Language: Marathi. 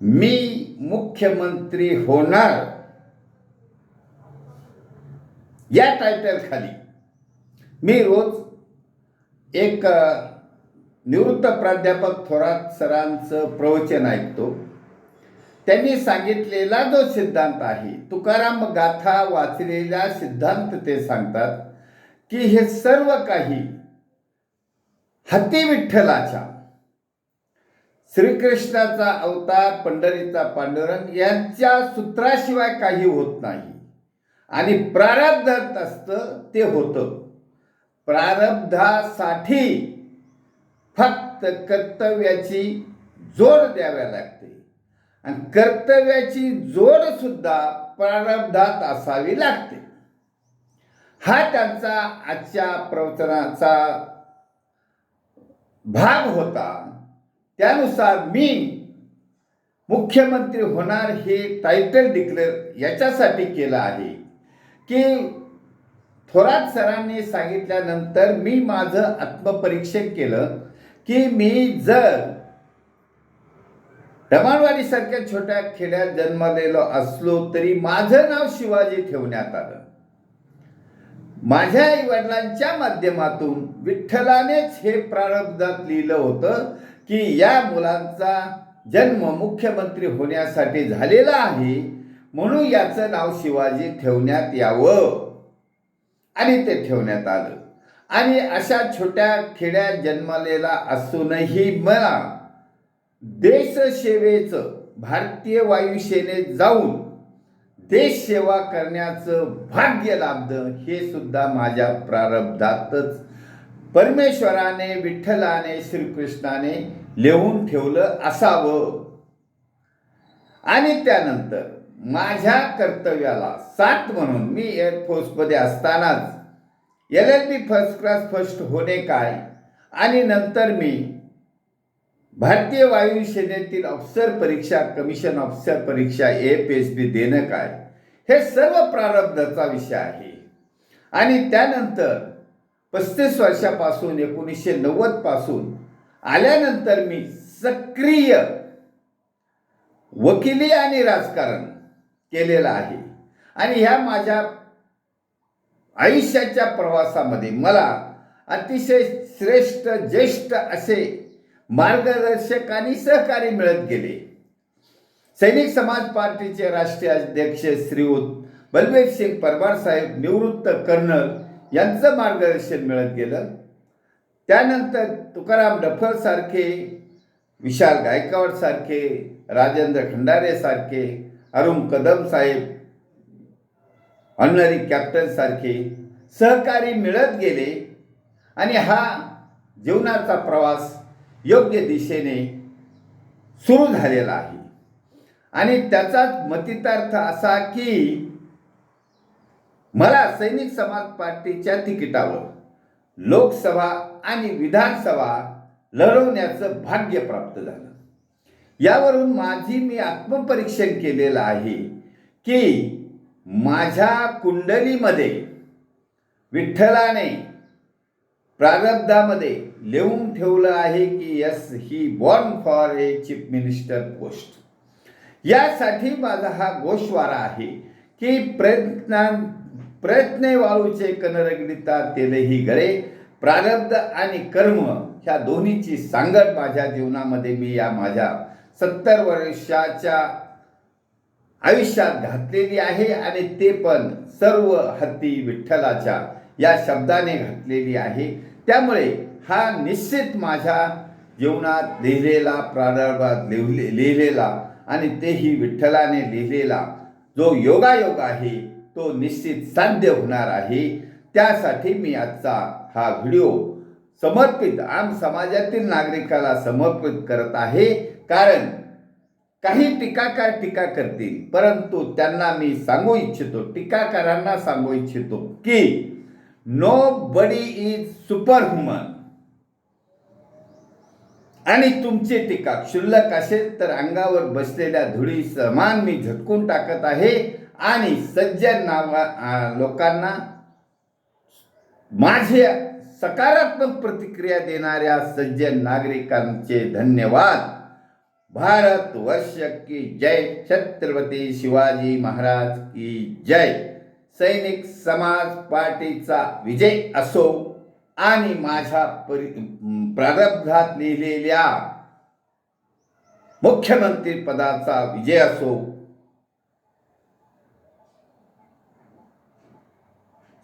मी मुख्यमंत्री होणार. या टायटल खाली. मी रोज एक निवृत्त प्राध्यापक थोरात सरांचं प्रवचन ऐकतो. त्यांनी सांगितलेला जो सिद्धांत आहे तुकाराम गाथा वाचलेला सिद्धांत ते सांगतात की हे सर्व काही हती विठ्ठलाच्या श्रीकृष्णाचा अवतार पंढरीचा पांडुरंग यांच्या सूत्राशिवाय काही होत नाही. आणि प्रारब्धात असतं ते होतं. प्रारब्धासाठी फक्त कर्तव्याची जोड द्याव्या लागते. आणि कर्तव्याची जोड सुद्धा प्रारब्धात असावी लागते. हा त्यांचा आजच्या प्रवचनाचा भाग होता. त्यानुसार मी मुख्यमंत्री होणार हे टायटल डिक्लेअर याच्यासाठी केलं आहे. की थोरात सरांनी सांगितल्यानंतर मी माझं आत्मपरीक्षण केलं की मी जर दमाणवाडीसारख्या छोट्या खेड्यात जन्मलेलो असलो तरी माझं नाव शिवाजी ठेवण्यात आलं. माझ्या आई वडिलांच्या माध्यमातून विठ्ठलानेच हे प्रारब्धात लिहिलं होतं की या मुलांचा जन्म मुख्यमंत्री होण्यासाठी झालेला आहे म्हणून याचं नाव शिवाजी ठेवण्यात यावं. आणि ते ठेवण्यात आलं. आणि अशा छोट्या खेड्यात जन्मलेला असूनही मला देशसेवेचं भारतीय वायुसेनेत जाऊन देश सेवा करण्याचं भाग्य लाभलं हे सुद्धा माझ्या प्रारब्धातच परमेश्वराने विठ्ठलाने श्रीकृष्णाने लिहून ठेवलं असावं. आणि त्यानंतर माझ्या कर्तव्याला साथ म्हणून मी एअरफोर्समध्ये असतानाच L L B first class first होणे काय? आणि नंतर मी भारतीय वायुसेनेतील ऑफिसर परीक्षा कमिशन ऑफिसर परीक्षा ए पी एस बी देणं काय? हे सर्व प्रारब्धाचा विषय आहे. आणि त्यानंतर पस्तीस वर्षापासून एकोणीसशे नव्वदपासून आल्यानंतर मी सक्रिय वकिली आणि राजकारण केलेलं आहे. आणि ह्या माझ्या आयुष्याच्या प्रवासामध्ये मला अतिशय श्रेष्ठ ज्येष्ठ असे मार्गदर्शक आणि सहकारी मिळत गेले. सैनिक समाज पार्टीचे राष्ट्रीय अध्यक्ष श्रीयुत बलबीर सिंग परमार साहेब निवृत्त कर्नल यांचं मार्गदर्शन मिळत गेलं. त्यानंतर तुकाराम डफरसारखे विशाल गायकवाडसारखे राजेंद्र खंडारेसारखे अरुण कदम साहेब ऑनरी कॅप्टन सारखे सहकारी मिळत गेले. आणि हा जीवनाचा प्रवास योग्य दिशेने सुरू झालेला आहे. आणि त्याचाच मतितार्थ असा की मला सैनिक समाज पार्टीच्या तिकिटावर लोकसभा आणि विधानसभा लढवण्याचं भाग्य प्राप्त झालं. यावरून माझी मी आत्मपरीक्षण केलेलं आहे की माझ्या कुंडलीमध्ये विठ्ठलाने प्रारब्धामध्ये लिहून ठेवलं आहे की yes he born for a chief minister post. यासाठी माझा हा गोषवारा आहे की प्रयत्न प्रयत्ने वाळूचे कनरगडिता तेलही गळे. प्रारब्ध आणि कर्म ह्या दोन्हीची सांगड माझ्या जीवनामध्ये मी या माझ्या सत्तर वर्षाच्या आयुष्यात घातलेली आहे आणि ते पण सर्व हत्ती विठ्ठलाच्या या शब्दाने घातलेली आहे. त्यामुळे हा निश्चित माझ्या जीवनात लिहिलेला प्रारंभात लिहिले लिहिलेला आणि तेही विठ्ठलाने लिहिलेला जो योगायोग आहे तो निश्चित साध्य होणार आहे. त्यासाठी मी आजचा हा व्हिडिओ समर्पित आम समाजातील नागरिकाला समर्पित करत आहे. कारण काही टीकाकार टीका करतील परंतु त्यांना मी सांगू इच्छितो टीकाकारांना सांगू इच्छितो की nobody is superhuman आणि तुमची टीका क्षुल्लक असेल तर अंगावर बसलेल्या धुळी समान मी झटकून टाकत आहे. आणि सज्जन नावा लोकांना माझे सकारात्मक प्रतिक्रिया देणाऱ्या सज्जन नागरिकांचे धन्यवाद. भारत वर्ष की जय. छत्रपती शिवाजी महाराज की जय. सैनिक समाज पार्टीचा विजय असो आणि माझ्या परि प्रारब्धात लिहिलेल्या मुख्यमंत्री पदाचा विजय असो